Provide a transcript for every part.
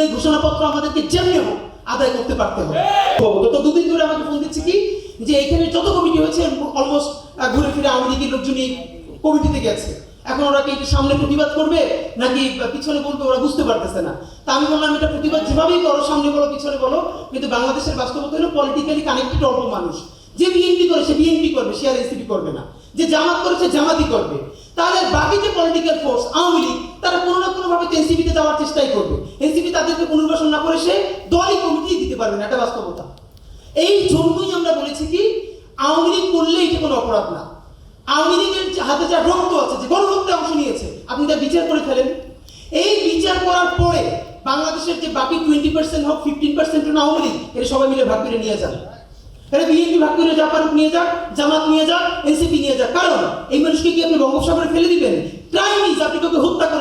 জুলাই ঘোষণাপত্র আমাদেরকে যেমনি হোক আদায় করতে পারতে হবে। গত দুদিন ধরে আমাকে ফোন দিচ্ছে কি? যে এখানে যত কমিটি হয়েছে অলমোস্ট ঘুরে ফিরে আওয়ামী লীগের লোকজনই কমিটিতে গেছে। এখন ওরা কি সামনে প্রতিবাদ করবে? নাকি পিছনে বলবে ওরা বুঝতে পারতেছে না? তা আমি বললাম, এটা প্রতিবাদ যেভাবেই করো, সামনে বলো, পিছনে বলো, কিন্তু বাংলাদেশের বাস্তবতা হলো পলিটিক্যালি কানেক্টেড অল্প মানুষ। যে বিএনপি করে, সে বিএনপি করবে, সে আর এনসিপি করবে না। যে জামাত করে, সে জামাতই করবে। তাহলে বাকি যে পলিটিক্যাল ফোর্স আওয়ামী লীগ, তারা কোনো না কোনো ভাবে এনসিপিতে যাওয়ার এনসিপি তাদেরকে পুনর্বাসন না করে সে দলই কমিটি দিতে পারবে না, এটা বাস্তবতা। এই জন্যই আমরা বলেছি কি, আওয়ামী লীগ করলে এটা কোনো অপরাধ না। আওয়ামী লীগের হাতে যা রক্ত আছে, যে গণহত্যা অংশ নিয়েছে, আপনি তা বিচার করে ফেলেন। এই বিচার করার পরে বাংলাদেশের যে বাকি টোয়েন্টি পার্সেন্ট হোক ফিফটিন পার্সেন্ট আওয়ামী লীগ এটা সবাই মিলে ভাগ করে নিয়ে যান। এটা বিএনপি ভাগ করে পারুক নিয়ে যাক, জামাত নিয়ে যাক, এনসিপি নিয়ে যাক। কারণ এই মানুষকে কি আপনি বঙ্গোপসাগরে ফেলে দিবেন? ক্রাইম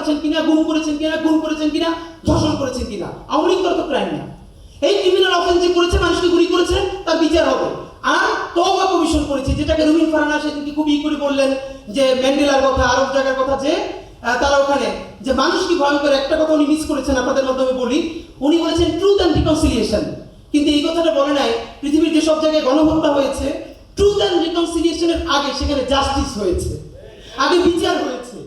করেছেন কিনা, গুম করেছেন কিনা গুম করেছেন কিনা, ধর্ষণ করেছেন কিনা, আওয়ামী লীগ ক্রাইম না। এই ক্রিমিনাল অফেন্স যে করেছে, মানুষকে গুলি করেছে, তার বিচার হবে। আর তওবা কমিশন করেছে, যেটাকে রুমিন ফারানা সেদিনকে খুব ই করে বললেন যে, ম্যান্ডেলার কথা, আরব জায়গার কথা যে তারা ওখানে, যে মানুষ কি ভয়ঙ্কর, একটা কথা উনি মিস করেছেন আপনাদের মাধ্যমে বলি। উনি বলেছেন ট্রুথ অ্যান্ড রিকনসিলিয়েশন কিন্তু এই কথাটা বলে নাই, পৃথিবীর যে সব জায়গায় গণহত্যা হয়েছে ট্রুথ অ্যান্ড রিকনসিলিয়েশনের আগে সেখানে জাস্টিস হয়েছে, আগে বিচার হয়েছে।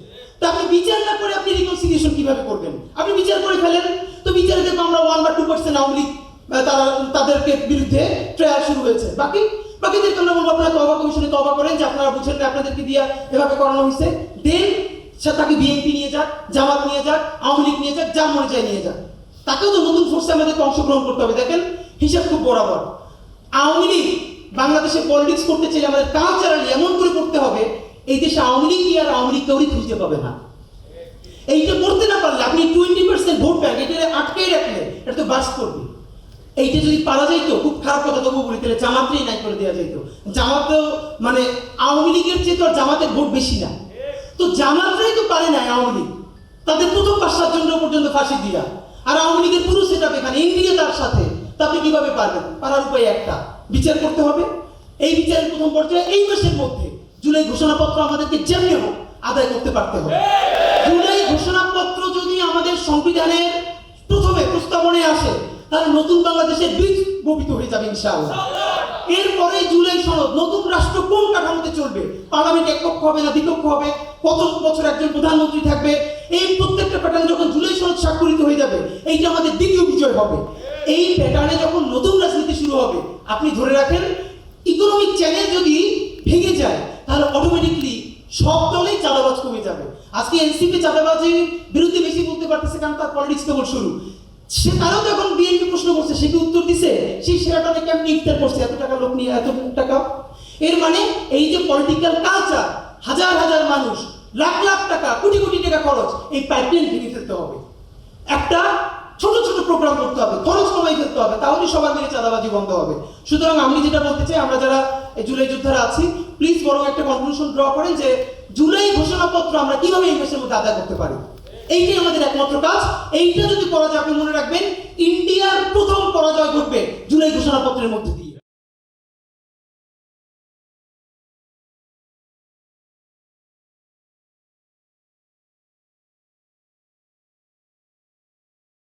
তা আপনি বিচার না করে আপনি রিকনসিলিয়েশন কীভাবে করবেন? আপনি বিচার করে ফেলেন। তো বিচারে দেখব আমরা ওয়ান বা টু পার্সেন্ট আওয়ামী লীগ তারা, তাদেরকে বিরুদ্ধে ট্রায়াল শুরু হয়েছে। বাকি, বাকিদেরকে আমরা বলব, আপনারা তবা কমিশনে তবা করেন যে আপনারা বুঝেন না আপনাদেরকে দিয়ে এভাবে করানো হয়েছে। দেন সে তাকে বিএনপি নিয়ে যাক, জামাত নিয়ে যাক, আওয়ামী লীগ নিয়ে যাক, যা মনে চায় নিয়ে যাক। তাকেও তো নতুন ফোর্সে আমাদেরকে অংশগ্রহণ করতে হবে। দেখেন, হিসাব খুব বরাবর। আওয়ামী লীগ বাংলাদেশে পলিটিক্স করতে চাইলে আমাদের কালচারালি এমন করে করতে হবে এই দেশে আওয়ামী লীগ আর আওয়ামী লীগ কেউই খুঁজতে পাবে না? এইটা করতে না পারলে, আপনি টোয়েন্টি পার্সেন্ট ভোট ব্যাংক এটা আটকেই রাখলে, এটা তো বাস করবে। এইটা যদি পারা যাইতো, খুব খারাপ কথা তবু বলি, তাহলে জামাতেই নাই করে দেওয়া যাইতো। জামাতেও মানে আওয়ামী লীগের চেয়ে তো আর জামাতের ভোট বেশি না। তো জামাতরাই তো পারে না আওয়ামী লীগ। তাদের প্রথম পাঁচ সাতজন পর্যন্ত ফাঁসি দিয়া। আর আওয়ামী লীগের পুরো সেট এখানে। ইন্ডিয়া তার সাথে। তা আপনি কীভাবে পারবেন? পারার উপায় একটা। বিচার করতে হবে। এই বিচারের প্রথম পর্যায়ে এই মাসের মধ্যে জুলাই ঘোষণাপত্র আমাদেরকে যেমনি হোক আদায় করতে পারতে হবে। জুলাই ঘোষণাপত্র যদি আমাদের সংবিধানের প্রথমে প্রস্তাবনে আসে, তাহলে নতুন বাংলাদেশের বীজ বপিত হয়ে যাবে ইনশাআল্লাহ। এরপরে জুলাই সনদ, নতুন রাষ্ট্র কোন কাঠামোতে চলবে? পার্লামেন্ট একপক্ষ হবে না দ্বিপক্ষ হবে? কত বছর একজন প্রধানমন্ত্রী থাকবে? এই প্রত্যেকটা প্যাটার্ন যখন জুলাই সনদ স্বাক্ষরিত হয়ে যাবে, এইটা আমাদের দ্বিতীয় বিজয় হবে। এই প্যাটার্নে যখন নতুন রাজনীতি শুরু হবে, আপনি ধরে রাখেন ইকোনমিক চ্যানেল যদি ভেঙে যায় তাহলে অটোমেটিকলি সব দলেই চাঁদাবাজ কমে যাবে। আজকে এনসিপি চাঁদাবাজির বিরুদ্ধে বেশি বলতে পারতেছে কারণ তার পলিটিক্স কেবল শুরু। সে তারাও তো এখন বিএনপি প্রশ্ন করছে, সে কি উত্তর দিছে? সেই সেরাটনে কেমনি ইফতার করছে? এত টাকা লোক নিয়ে, এত টাকা? এর মানে এই যে পলিটিক্যাল কালচার হাজার হাজার মানুষ, লাখ লাখ টাকা, কোটি কোটি টাকা খরচ, এই পাইপলাইন ভেঙে ফেলতে হবে। একটা ছোট ছোট প্রোগ্রাম করতে হবে, খরচ কমাই ফেলতে হবে তাহলে সবার মিলে চাঁদাবাজি বন্ধ হবে। সুতরাং আমি যেটা বলতে চাই, আমরা যারা জুলাই যোদ্ধারা আছি। প্লিজ বড় একটা কনক্লুশন ড্র করেন যে জুলাই ঘোষণাপত্র আমরা কীভাবে এই মাসের মধ্যে আদায় করতে পারি? এইটাই আমাদের একমাত্র কাজ। এইটা যদি করা যায় আপনি মনে রাখবেন ইন্ডিয়ার প্রথম পরাজয় ঘটবে জুলাই ঘোষণাপত্রের মধ্যে দিয়ে।